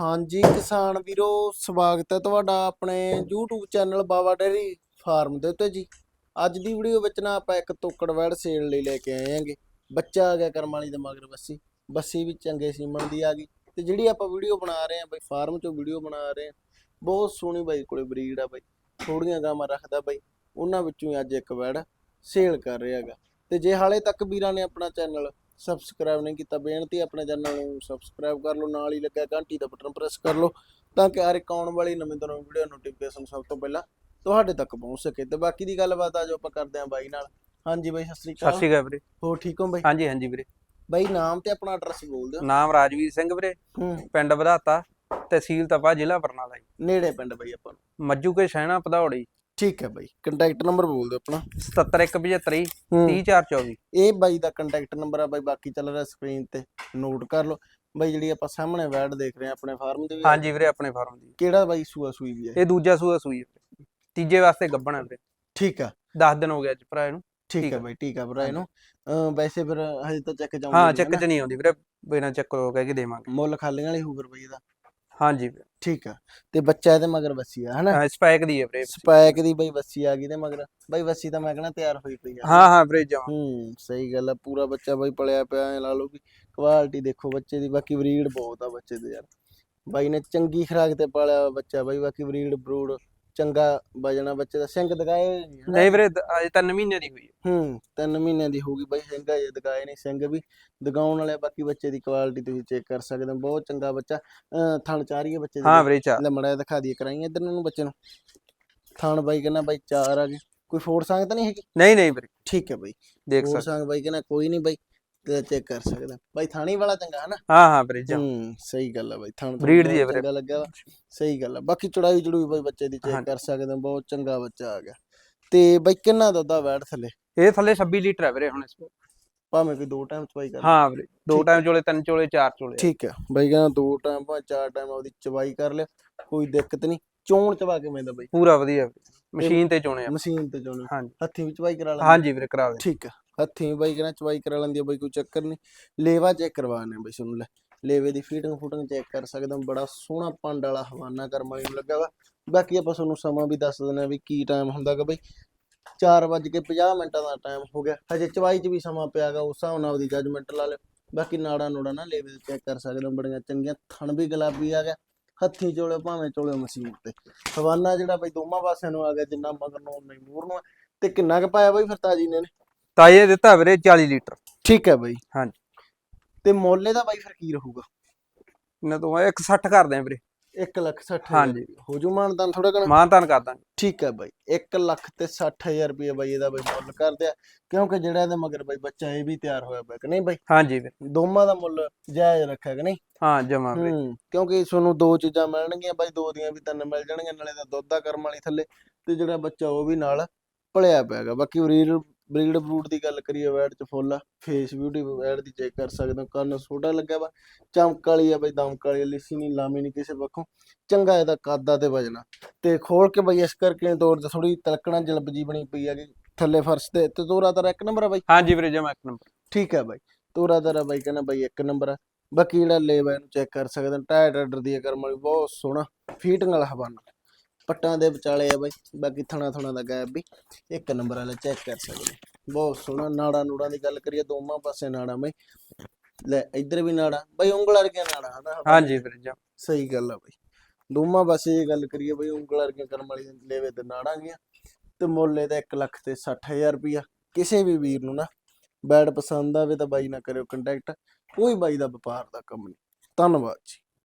ਹਾਂਜੀ, ਕਿਸਾਨ ਵੀਰੋ, ਸਵਾਗਤ ਹੈ ਤੁਹਾਡਾ ਆਪਣੇ YouTube channel Bawa dairy farm ਦੇ ਉੱਤੇ ਜੀ। ਅੱਜ ਦੀ ਵੀਡੀਓ ਵਿੱਚ ਨਾ ਆਪਾਂ ਇੱਕ ਤੋਕੜ ਵੈੜ ਸੇਲ ਲਈ ਲੈ ਕੇ ਆਏ ਹਾਂਗੇ। ਬੱਚਾ ਆ ਗਿਆ ਕਰਮ ਵਾਲੀ ਦੇ ਮਗਰ ਬੱਸੀ। ਬੱਸੀ ਵੀ ਚੰਗੇ ਸੀਮਣ ਦੀ ਆ ਗਈ। ਤੇ ਜਿਹੜੀ ਆਪਾਂ ਵੀਡੀਓ ਬਣਾ ਰਹੇ ਹਾਂ ਬਈ, ਫਾਰਮ ਚੋਂ ਵੀਡੀਓ ਬਣਾ ਰਹੇ ਹਾਂ, ਬਹੁਤ ਸੋਹਣੀ ਬਾਈ ਕੋਲੇ ਬਰੀਡ ਆ ਬਾਈ। ਥੋੜੀਆਂ ਗਾਵਾਂ ਰੱਖਦਾ ਬਾਈ। ਉਹਨਾਂ ਵਿੱਚੋਂ ਹੀ ਅੱਜ ਇੱਕ ਵੈੜ ਸੇਲ ਕਰ ਰਿਹਾ ਹੈਗਾ। ਤੇ ਜੇ ਹਾਲੇ ਤੱਕ ਵੀਰਾਂ ਨੇ ਆਪਣਾ ਚੈਨਲ ਸਬਸਕ੍ਰਾਈਬ ਨਹੀਂ ਕੀਤਾ ਬੇਨਤੀ ਆਪਣੇ ਚੈਨਲ ਨੂੰ ਸਬਸਕ੍ਰਾਈਬ ਕਰ ਲਓ ਨਾਲ ਹੀ ਲੱਗਾ ਘੰਟੀ ਦਾ ਬਟਨ ਪ੍ਰੈਸ ਕਰ ਲਓ ਤਾਂ ਕਿ ਹਰ ਇੱਕ ਆਉਣ ਵਾਲੀ ਨਵੀਂ ਤੋਂ ਨਵੀਂ ਵੀਡੀਓ ਨੋਟੀਫਿਕੇਸ਼ਨ ਸਭ ਤੋਂ ਪਹਿਲਾਂ ਤੁਹਾਡੇ ਤੱਕ ਪਹੁੰਚ ਸਕੇ। ਤੇ ਬਾਕੀ ਦੀ ਗੱਲਬਾਤ ਆ ਜੋ ਆਪਾਂ ਕਰਦੇ ਆਂ ਬਾਈ ਨਾਲ। ਹਾਂਜੀ ਬਾਈ ਸਤਿ ਸ੍ਰੀ ਸਤਿ ਅਕਾਲ ਸ਼੍ਰੀ ਅਕਾਲ ਵੀਰੇ। ਹੋ ਠੀਕ ਹੋ ਬਾਈ? ਹਾਂਜੀ ਹਾਂਜੀ ਵੀਰੇ। ਬਾਈ ਨਾਮ ਤੇ ਆਪਣਾ ਐਡਰੈਸ ਬੋਲ ਦਿਓ। ਨਾਮ ਰਾਜਵੀਰ ਸਿੰਘ ਵੀਰੇ। ਹੂੰ। ਪਿੰਡ ਵਧਾਤਾ ਤਹਿਸੀਲ ਤਪਾ ਜ਼ਿਲ੍ਹਾ ਬਰਨਾਲਾ ਜੀ। ਨੇੜੇ ਪਿੰਡ ਬਾਈ ਆਪਾਂ ਨੂੰ। ਮੱਜੂ ਕੇ ਸ਼ਹਿਣਾ ਪਧੌੜੀ ਠੀਕ ਹੈ ਬਾਈ ਕੰਟੈਕਟ ਨੰਬਰ ਬੋਲ ਦਿਓ ਆਪਣਾ। 77175 ਹੂੰ। 30424 ਇਹ ਬਾਈ ਦਾ ਕੰਟੈਕਟ ਨੰਬਰ ਆ ਬਾਈ ਬਾਕੀ ਚੱਲ ਰਿਹਾ ਸਕਰੀਨ ਤੇ ਨੋਟ ਕਰ ਲਓ। ਬਾਈ ਜਿਹੜੀ ਆਪਾਂ ਸਾਹਮਣੇ ਵੈਡ ਦੇਖ ਰਹੇ ਆ ਆਪਣੇ ਫਾਰਮ ਦੇ ਵਿੱਚ। ਹਾਂਜੀ ਵੀਰੇ ਆਪਣੇ ਫਾਰਮ ਦੀ। ਕਿਹੜਾ ਬਾਈ ਸੂਆ ਸੂਈ ਵੀ ਹੈ? ਇਹ ਦੂਜਾ ਸੂਆ ਸੂਈ ਹੈ। ਤੀਜੇ ਵਾਸਤੇ ਗੱਬਣਾ ਵੀਰੇ। ਠੀਕ ਆ। 10 ਦਿਨ ਹੋ ਗਿਆ ਅੱਜ ਭਰਾ ਇਹਨੂੰ। ਠੀਕ ਆ। ਬਾਈ ਠੀਕ ਆ ਭਰਾ ਇਹਨੂੰ। ਅਹ ਵੈਸੇ ਫਿਰ ਹਜੇ ਤਾਂ ਚੈੱਕ ਜਾਊਂਗਾ ਹਾਂ ਚੱਕ ਚ ਨਹੀਂ ਆਉਂਦੀ ਵੀਰੇ। ਬਿਨਾ ਚੱਕ ਹੋ ਕੇ ਦੇਵਾਂਗੇ। ਮੁੱਲ ਖਾਲੀਆਂ ਵਾਲੀ ਹੋਊ ਫਿਰ ਬਾਈ ਇਹਦਾ। ਹਾਂਜੀ। ਠੀਕ ਆ। ਤੇ ਬੱਚਾ ਇਹਦੇ ਮਗਰ ਬੱਸੀ ਆ ਹਨਾ? ਹਾਂ, ਸਪੈਕ ਦੀ ਹੈ ਵੀਰੇ ਸਪੈਕ ਦੀ ਬਾਈ ਬੱਸੀ ਆ ਗਈ ਤੇ ਮਗਰ। ਬਾਈ ਬੱਸੀ ਤਾਂ ਮੈਂ ਕਹਣਾ ਤਿਆਰ ਹੋਈ ਪਈ ਆ। ਹਾਂ ਹਾਂ ਵੀਰੇ ਜਮਾ ਹੂੰ ਸਹੀ ਗੱਲ ਆ। ਪੂਰਾ ਬੱਚਾ ਬਾਈ ਪਲਿਆ ਪਿਆ ਐ ਲਾ ਲਓ ਵੀ ਕੁਆਲਿਟੀ ਦੇਖੋ ਬੱਚੇ ਦੀ ਬਾਕੀ ਬਰੀਡ ਬਹੁਤ ਆ ਬੱਚੇ ਦੇ ਯਾਰ। ਬਾਈ ਨੇ ਚੰਗੀ ਖੁਰਾਕ ਤੇ ਪਾਲਿਆ ਬੱਚਾ ਬਾਈ ਬਾਕੀ ਬਰੀਡ ਬਰੂਡ ਚੰਗਾ ਵਜਣਾ ਬੱਚੇ ਦਾ ਸਿੰਘ ਦਗਾਏ? ਨਹੀਂ ਵੀਰੇ ਦ- ਅਜੇ 3 ਮਹੀਨੇ ਦੀ ਹੋਈ ਹੈ। ਹੂੰ ਤਿੰਨ ਮਹੀਨਿਆਂ ਦੀ ਹੋਊਗੀ ਬਾਈ ਸਿੰਘ ਅਜੇ ਦਗਾਏ ਨਹੀਂ ਸਿੰਘ ਵੀ ਦਗਾਉਣ ਵਾਲੇ ਬਾਕੀ ਬੱਚੇ ਦੀ ਕੁਆਲਿਟੀ ਤੁਸੀਂ ਚੈੱਕ ਕਰ ਸਕਦੇ ਹੋ ਬਹੁਤ ਚੰਗਾ ਬੱਚਾ। ਅਹ ਥਣ ਚਾਰੀ ਹੈ ਬੱਚੇ ਦੀ। ਹਾਂ ਵੀਰੇ ਚਾ ਲੈ ਮੜਾ ਦਿਖਾ ਦਈਏ ਕਰਾਈ ਇਧਰ ਨੂੰ ਬੱਚੇ ਨੂੰ। ਥਣ ਬਾਈ ਕਹਿੰਦਾ ਬਾਈ ਚਾਰ ਆ ਗਏ। ਕੋਈ ਸੰਗ ਤਾਂ ਨਹੀਂ ਹੈਗੀ? ਨਹੀਂ ਨਹੀਂ ਵੀਰੇ। ਠੀਕ ਹੈ ਬਾਈ। ਦੇਖ ਫੋੜ ਸਕਦੇ। ਸੰਗ ਬਾਈ ਕਹਿੰਦਾ ਕੋਈ ਨਹੀਂ ਬਾਈ। ਤੇ ਚੈੱਕ ਕਰ ਸਕਦਾ। ਬਾਈ ਥਾਣੀ ਵਾਲਾ ਚੰਗਾ ਹਨਾ ਹਾਂ ਹਾਂ ਵੀਰੇ ਜਮਾ ਹੂੰ ਸਹੀ ਗੱਲ ਆ ਬਾਈ ਥਣ ਤੋਂ Breed ਦੀ ਹੈ ਵੀਰੇ। ਚੰਗਾ ਲੱਗਾ ਵਾ। ਸਹੀ ਗੱਲ ਆ ਬਾਕੀ ਚੜਾਈ ਚੜੂਈ ਬਾਈ ਬੱਚੇ ਦੀ ਚੈੱਕ ਹਾਂਜੀ। ਕਰ ਸਕਦੇ ਹੋ ਬਹੁਤ ਚੰਗਾ ਬੱਚਾ ਆ ਗਿਆ। ਤੇ ਬਾਈ ਕਿੰਨਾ ਦੁੱਧ ਆ ਵੈੜ ਥੱਲੇ? ਇਹ ਥੱਲੇ 26 ਲੀਟਰ ਹੈ ਵੀਰੇ ਹੁਣ ਇਸ ਵੇਲੇ। ਭਾਵੇਂ ਕੋਈ ਦੋ ਟਾਈਮ ਚਵਾਈ ਕਰ ਹਾਂ ਵੀਰੇ ਦੋ ਠੀਕ ਟਾਈਮ ਚੋਲੇ ਤਿੰਨ ਚੋਲੇ ਚਾਰ ਚੋਲੇ। ਠੀਕ ਹੈ ਬਾਈ ਕਹਿੰਦਾ ਦੋ ਟਾਈਮ ਭਾਵੇਂ ਚਾਰ ਟਾਈਮ ਉਹਦੀ ਚਵਾਈ ਕਰ ਲਿਆ ਕੋਈ ਦਿੱਕਤ ਨਹੀਂ। ਚੋਣ ਚਵਾ ਕੇ ਮੈਂਦਾ ਬਾਈ। ਪੂਰਾ ਵਧੀਆ। ਵੀਰੇ। ਮਸ਼ੀਨ ਤੇ ਚੋਣੇ ਆ। ਮਸ਼ੀਨ ਤੇ ਚੋਣੀ। ਹਾਂਜੀ। ਹੱਥੀਂ ਵੀ ਚਵਾਈ ਕਰਾ ਲੈਂਦੇ ਹਾਂਜੀ ਵੀਰੇ ਕਰਾ ਦੇ। ਠੀਕ ਆ ਹੱਥੀਂ ਵੀ ਬਾਈ ਕਹਿੰਦਾ ਚਵਾਈ ਕਰਾ ਲੈਂਦੀ ਆ, ਬਾਈ ਕੋਈ ਚੱਕਰ ਨਹੀਂ ਲੇਵਾ ਚੈੱਕ ਕਰਵਾਣੇ ਬਾਈ ਤੁਹਾਨੂੰ ਲੈ। ਲੇਵੇ ਦੀ ਫੀਟਿੰਗ ਫੁਟਿੰਗ ਚੈੱਕ ਕਰ ਸਕਦੇ ਹੋ ਬੜਾ ਸੋਹਣਾ ਪੰਡ ਵਾਲਾ ਹਵਾਨਾ ਕਰਮ ਨੂੰ ਲੱਗਾ ਵਾ। ਬਾਕੀ ਆਪਾਂ ਤੁਹਾਨੂੰ ਸਮਾਂ ਵੀ ਦੱਸ ਦਿੰਦੇ ਆ ਵੀ ਕੀ ਟਾਈਮ ਹੁੰਦਾਗਾ ਬਾਈ। 4:50 ਮਿੰਟਾਂ ਦਾ ਟਾਈਮ ਹੋ ਗਿਆ। ਹਜੇ ਚਵਾਈ 'ਚ ਵੀ ਸਮਾਂ ਪਿਆਗਾ ਉਸ ਹਿਸਾਬ ਨਾਲ ਉਹਦੀ ਜੱਜਮੈਂਟ ਲਾ ਲਿਓ। ਬਾਕੀ ਨਾੜਾ ਨੂੜਾ ਨਾ ਲੇਵੇ ਚੈੱਕ ਕਰ ਸਕਦੇ ਹੋ ਬੜੀਆਂ ਚੰਗੀਆਂ ਥਣ ਵੀ ਗੁਲਾਬੀ ਆ ਗਿਆ। ਹੱਥੀਂ ਚੋਲੇ ਭਾਵੇਂ ਚੋਲੇ ਮਸ਼ੀਨ ਤੇ। ਹਵਾਨਾ ਜਿਹੜਾ ਬਈ ਦੋਵਾਂ ਪਾਸਿਆਂ ਨੂੰ ਆ ਗਿਆ, ਜਿੰਨਾ ਮਗਰ ਨੂੰ, ਉਨਾ ਹੀ ਮੂਰ ਨੂੰ ਤੇ ਕਿੰਨਾ ਕੁ ਪਾਇਆ ਬਈ ਫਿਰ ਤਾਜੀ ਨੇ ਤਾਏ ਦਿੱਤਾ ਵੀਰੇ 40 ਲੀਟਰ। ਠੀਕ ਹੈ ਬਾਈ। ਹਾਂਜੀ। ਤੇ ਮੋਲੇ ਦਾ ਬਾਈ ਫਿਰ ਕੀ ਰਹੂਗਾ? ਇਹਨਾਂ ਤੋਂ 160 ਕਰਦੇ ਆ ਵੀਰੇ। 1 ਲੱਖ 60 ਹਾਂਜੀ। ਹੋ ਜੂ ਮਾਨਦਾਨ ਥੋੜਾ ਕਣਾ ਮਾਨਤਾਨ ਕਰ ਦਾਂਗੇ। ਠੀਕ ਹੈ ਬਾਈ। 1 ਲੱਖ ਤੇ 60000 ਰੁਪਏ ਬਾਈ ਇਹਦਾ ਬਾਈ ਮੁੱਲ ਕਰਦੇ ਆ। ਕਿਉਂਕਿ ਜਿਹੜਾ ਇਹਦੇ ਮਗਰ ਬਾਈ ਬੱਚਾ ਇਹ ਵੀ ਤਿਆਰ ਹੋਇਆ ਪਿਆ ਕਿ ਨਹੀਂ ਬਾਈ? ਹਾਂਜੀ ਵੀਰੇ। ਦੋਵਾਂ ਦਾ ਮੁੱਲ ਜਾਇਜ਼ ਰੱਖਿਆ ਕਿ ਨਹੀਂ? ਹਾਂ ਜਮਾ ਹੂੰ ਕਿਉਂਕਿ ਤੁਹਾਨੂੰ ਦੋ ਚੀਜ਼ਾਂ ਮਿਲਣਗੀਆਂ ਬਾਈ। ਦੋ ਦੀਆਂ ਵੀ ਤਿੰਨ ਮਿਲ ਜਾਣਗੀਆਂ ਨਾਲੇ ਤਾਂ ਦੁੱਧ ਦਾ ਕਰਮ ਵਾਲੀ ਥੱਲੇ। ਤੇ ਜਿਹੜਾ ਬੱਚਾ ਉਹ ਵੀ ਨਾਲ ਭਲਿਆ ਪਿਆਗਾ ਬਾਕੀ ਬਰੀਡ ਬਰੀਡ ਬਰੂਡ ਦੀ ਗੱਲ ਕਰੀਏ ਵੈਡ ਚ ਫੁੱਲ ਆ ਫੇਸ ਬਿਊਟੀ ਵੈਡ ਦੀ ਚੈੱਕ ਕਰ ਸਕਦੇ ਹੋ ਕੰਨ ਛੋਟਾ ਲੱਗਿਆ ਵਾ ਚਮਕ ਵਾਲੀ ਆ ਬਈ ਦਮਕ ਵਾਲੀ ਆ, ਲਿੱਸੀ ਨਹੀਂ ਲਾਮੀ ਨਹੀਂ ਕਿਸੇ ਪੱਖੋਂ ਚੰਗਾ ਇਹਦਾ ਕਾਦਾ ਤੇ ਵਜਣਾ ਤੇ ਖੋਲ ਕੇ ਬਈ ਇਸ ਕਰਕੇ ਤੌਰ ਤੇ ਥੋੜੀ ਤਲਕਣਾ ਜਲਬ ਜੀ ਬਣੀ ਪਈ ਹੈਗੀ ਥੱਲੇ ਫਰਸ਼ ਤੇ ਤੇ ਤੋਰਾ ਤੇਰਾ ਇੱਕ ਨੰਬਰ ਆ ਬਾਈ? ਹਾਂਜੀ ਵੀਰੇ ਜਮਾ ਇੱਕ ਨੰਬਰ। ਠੀਕ ਹੈ ਬਾਈ ਤੋਰਾ ਤੇਰਾ ਬਾਈ ਕਹਿੰਦਾ ਬਾਈ ਇੱਕ ਨੰਬਰ ਆ। ਬਾਕੀ ਜਿਹੜਾ ਲੇਵਾ ਇਹਨੂੰ ਚੈੱਕ ਕਰ ਸਕਦੇ ਹੋ ਟਾਇਰ ਆਰਡਰ ਦੀ ਕਰਮ ਵਾਲੀ ਬਹੁਤ ਸੋਹਣਾ ਫੀਟਿੰਗ ਵਾਲਾ ਹਵਾਨਾ ਪੱਟਾਂ ਦੇ ਵਿਚਾਲੇ ਆ ਬਾਈ। ਬਾਕੀ ਥਣਾ ਥਣਾ ਦਾ ਗੈਪ ਵੀ। ਇੱਕ ਨੰਬਰ ਵਾਲਾ ਚੈੱਕ ਕਰ ਸਕਦੇ। ਬਹੁਤ ਸੋਹਣਾ ਨਾੜਾ ਨੂੜਾਂ ਦੀ ਗੱਲ ਕਰੀਏ ਦੋਵਾਂ ਪਾਸੇ ਨਾੜਾ ਬਾਈ। ਲੈ ਇੱਧਰ ਵੀ ਨਾੜਾ। ਬਾਈ ਉਂਗਲ ਵਰਗੀਆਂ ਨਾੜਾ ਹਨਾ ਹਾਂਜੀ ਵੀਰੇ ਜਮਾ ਸਹੀ ਗੱਲ ਆ ਬਾਈ। ਦੋਵਾਂ ਪਾਸੇ ਇਹ ਗੱਲ ਕਰੀਏ ਬਈ ਉਂਗਲ ਵਰਗੀਆਂ ਕਰਮ ਵਾਲੀ ਲੇਵੇ ਤੇ ਨਾੜਾਂ ਗੀਆਂ ਤੇ ਮੁੱਲ ਇਹਦਾ 1 ਲੱਖ ਤੇ 60000 ਰੁਪਿਆ ਕਿਸੇ ਵੀ ਵੀਰ ਨੂੰ ਨਾ ਬੈਡ ਪਸੰਦ ਆਵੇ ਤਾਂ ਬਾਈ ਨਾਲ ਕਰਿਓ ਕੰਟੈਕਟ ਕੋਈ ਬਾਈ ਦਾ ਵਪਾਰ ਦਾ ਕੰਮ ਨਹੀਂ। ਧੰਨਵਾਦ ਜੀ।